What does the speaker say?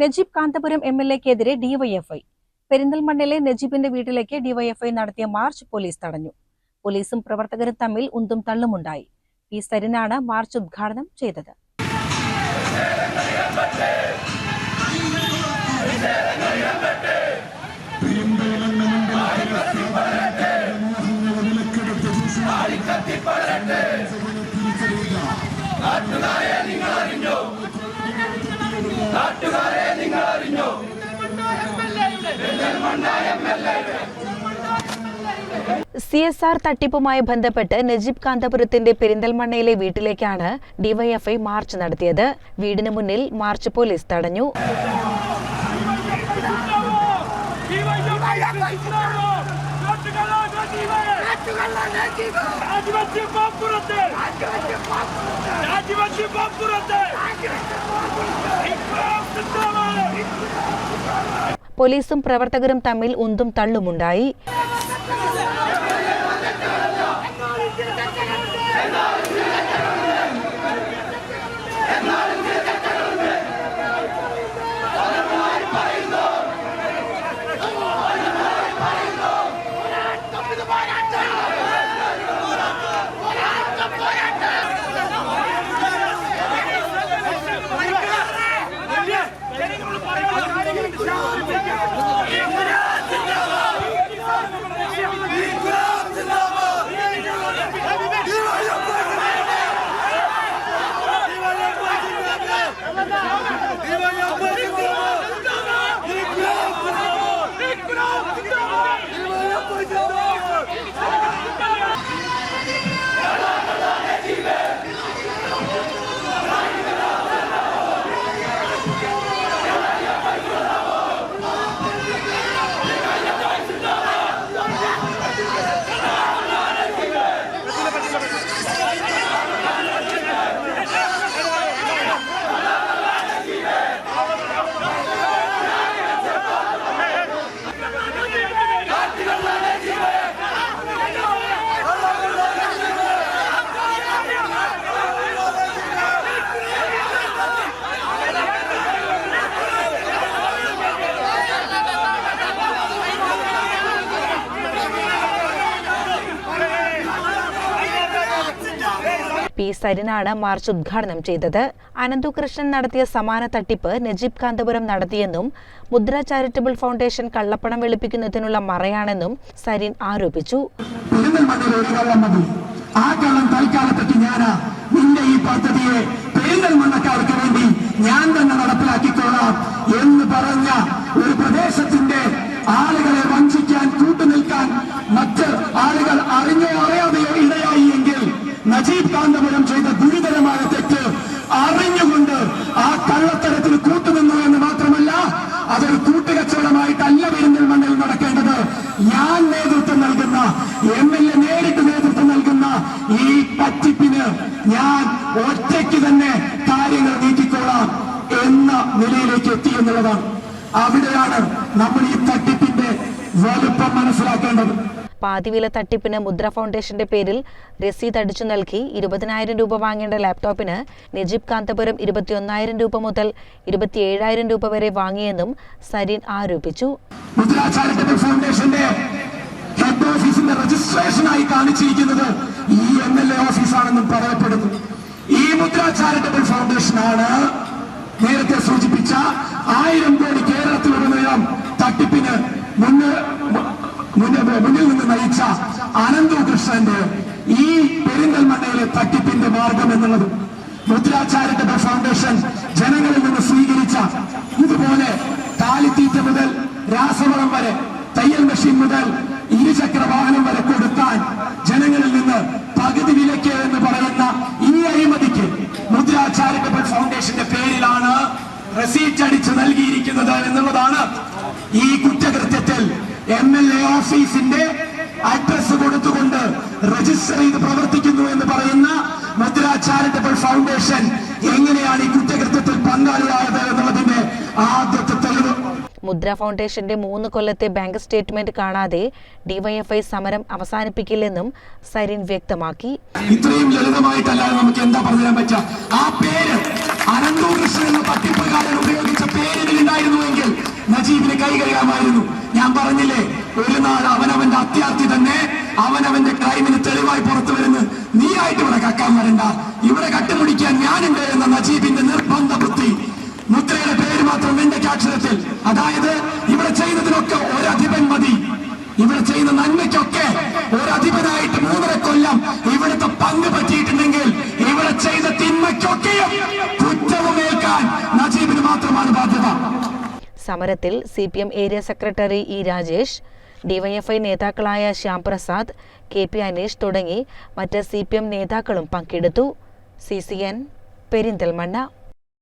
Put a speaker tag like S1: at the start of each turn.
S1: Najeeb Kanthapuram M L എക്കെതിരെ DYFI പെരിന്തൽമണ്ണയിലെ നജീബിന്റെ വീട്ടിലേക്ക് ഡിവൈഎഫ്ഐ നടത്തിയ മാർച്ച് പോലീസ് തടഞ്ഞു. പോലീസും പ്രവർത്തകരും തമ്മിൽ ഉന്തും തള്ളുമുണ്ടായി. പി സരിനാണ് മാർച്ച് ഉദ്ഘാടനം ചെയ്തത്. സി എസ് ആർ തട്ടിപ്പുമായി ബന്ധപ്പെട്ട് നജീബ് കാന്തപുരത്തിന്റെ പെരിന്തൽമണ്ണയിലെ വീട്ടിലേക്കാണ് ഡിവൈഎഫ്ഐ മാർച്ച് നടത്തിയത്. വീടിന് മുന്നിൽ മാർച്ച് പോലീസ് തടഞ്ഞു. പോലീസും പ്രവർത്തകരും തമ്മിൽ ഉന്തും തള്ളുമുണ്ടായി പി സരിനാണ് മാർച്ച് ഉദ്ഘാടനം ചെയ്തത്. അനന്തുകൃഷ്ണൻ നടത്തിയ സമാന തട്ടിപ്പ് നജീബ് കാന്തപുരം നടത്തിയെന്നും മുദ്ര ചാരിറ്റബിൾ ഫൗണ്ടേഷൻ കള്ളപ്പണം വെളുപ്പിക്കുന്നതിനുള്ള മറയാണെന്നും സരിൻ ആരോപിച്ചു.
S2: ആ കള്ളം തൽക്കാലത്തേക്ക് ഞാനാ. നിന്റെ ഈ പദ്ധതിയെ പെരിന്തൽമണ്ണക്കാർക്ക് വേണ്ടി ഞാൻ തന്നെ നടപ്പിലാക്കിക്കൊള്ളാം എന്ന് പറഞ്ഞ ഒരു പ്രദേശത്തിന്റെ ഈ പറ്റിപ്പിന് ഞാൻ ഒറ്റയ്ക്ക് തന്നെ കാര്യങ്ങൾ നീക്കിക്കോളാം എന്ന നിലയിലേക്ക് എത്തി എന്നുള്ളതാണ്. അവിടെയാണ് നമ്മൾ ഈ തട്ടിപ്പിന്റെ വലുപ്പം മനസ്സിലാക്കേണ്ടത്.
S1: പാതിവില തട്ടിപ്പിന് മുദ്ര ഫൗണ്ടേഷന്റെ പേരിൽ രസീത് അടിച്ചു നൽകി ഇരുപതിനായിരം രൂപ വാങ്ങേണ്ട ലാപ്ടോപ്പിന് നജീബ് കാന്തപുരം ഇരുപത്തിയൊന്നായിരം രൂപ മുതൽ ഇരുപത്തിയേഴായിരം രൂപ വരെ വാങ്ങിയെന്നും സരീൻ ആരോപിച്ചു.
S2: ഫൗണ്ടേഷന്റെ ഹെഡ് ഓഫീസിന്റെ രജിസ്ട്രേഷനായി കാണിച്ചിരിക്കുന്നത് ഈ എം എൽ എ ഓഫീസാണെന്നും പറയപ്പെടുന്നു. ഈ മുദ്ര ചാരിറ്റബിൾ ഫൗണ്ടേഷൻ ആണ് നേരത്തെ സൂചിപ്പിച്ച ആയിരം കോടി കേരളത്തിലുടനീളം തട്ടിപ്പിന് മുന്ന് മുന്നിൽ മുന്നിൽ നിന്ന് നയിച്ച അനന്തു കൃഷ്ണന്റെ ഈ പെരിന്തൽമണ്ണയിലെ തട്ടിപ്പിന്റെ മാർഗം എന്നുള്ളത്. മുദ്ര ചാരിറ്റബിൾ ഫൗണ്ടേഷൻ ജനങ്ങളിൽ നിന്ന് സ്വീകരിച്ച ഇതുപോലെ കാലിത്തീറ്റ മുതൽ രാസവളം വരെ തയ്യൽ മെഷീൻ മുതൽ ഇരുചക്ര വാഹനം വരെ കൊടുക്കാൻ ജനങ്ങളിൽ നിന്ന് പകുതി വിലയ്ക്ക് എന്ന് പറയുന്ന ഈ അഴിമതിക്ക് മുദ്ര ചാരിറ്റബിൾ ഫൗണ്ടേഷന്റെ പേരിലാണ് റെസീറ്റ് അടിച്ച് നൽകിയിരിക്കുന്നത് എന്നുള്ളതാണ് ഈ കുറ്റകൃത്യത്തിൽ എം എൽ എ ഓഫീസിന്റെ അഡ്രസ് കൊടുത്തുകൊണ്ട് രജിസ്റ്റർ ചെയ്ത് പ്രവർത്തിക്കുന്നു എന്ന് പറയുന്ന മുദ്ര ചാരിറ്റബിൾ ഫൗണ്ടേഷൻ എങ്ങനെയാണ് ഈ കുറ്റകൃത്യത്തിൽ പങ്കാളിയായത്
S1: മുദ്ര ഫൗണ്ടേഷന്റെ മൂന്ന് കൊല്ലത്തെ ബാങ്ക് സ്റ്റേറ്റ്മെന്റ് കാണാതെ ഡിവൈഎഫ്ഐ സമരം അവസാനിപ്പിക്കില്ലെന്നും സരിൻ വ്യക്തമാക്കി.
S2: ഇത്രയും ലളിതമായിട്ടല്ലാതെ നമുക്ക് എന്താ തരാൻ പറ്റുക? ആ പേര് അനന്തോ കൃഷ്ണൻ എന്ന തട്ടിപ്പുകാരൻ ഉപയോഗിച്ച പേരിൽ കക്കാമായിരുന്നു ഞാൻ പറഞ്ഞില്ലേ ഒരു നാൾ അവനവന്റെ അത്യാർത്ഥി തന്നെ അവനവന്റെ ക്രൈമിന് തെളിവായി പുറത്തു വരുന്നു നീ ആയിട്ട് ഇവിടെ കക്കാൻ വരണ്ട. ഇവിടെ കട്ടുമുടിക്കാൻ ഇവിടുത്തെ പങ്ക് പറ്റിയിട്ടുണ്ടെങ്കിൽ ഇവിടെ ചെയ്ത തിന്മയ്ക്കൊക്കെയും കുറ്റവും ഏൽക്കാൻ നജീബിന് മാത്രമാണ് ബാധ്യത.
S1: സമരത്തിൽ C P M area secretary E Rajesh DYFI നേതാക്കളായ ശ്യാംപ്രസാദ് കെ പി അനീഷ് തുടങ്ങി മറ്റ് സി പി എം നേതാക്കളും പങ്കെടുത്തു. C C N Perinthalmanna.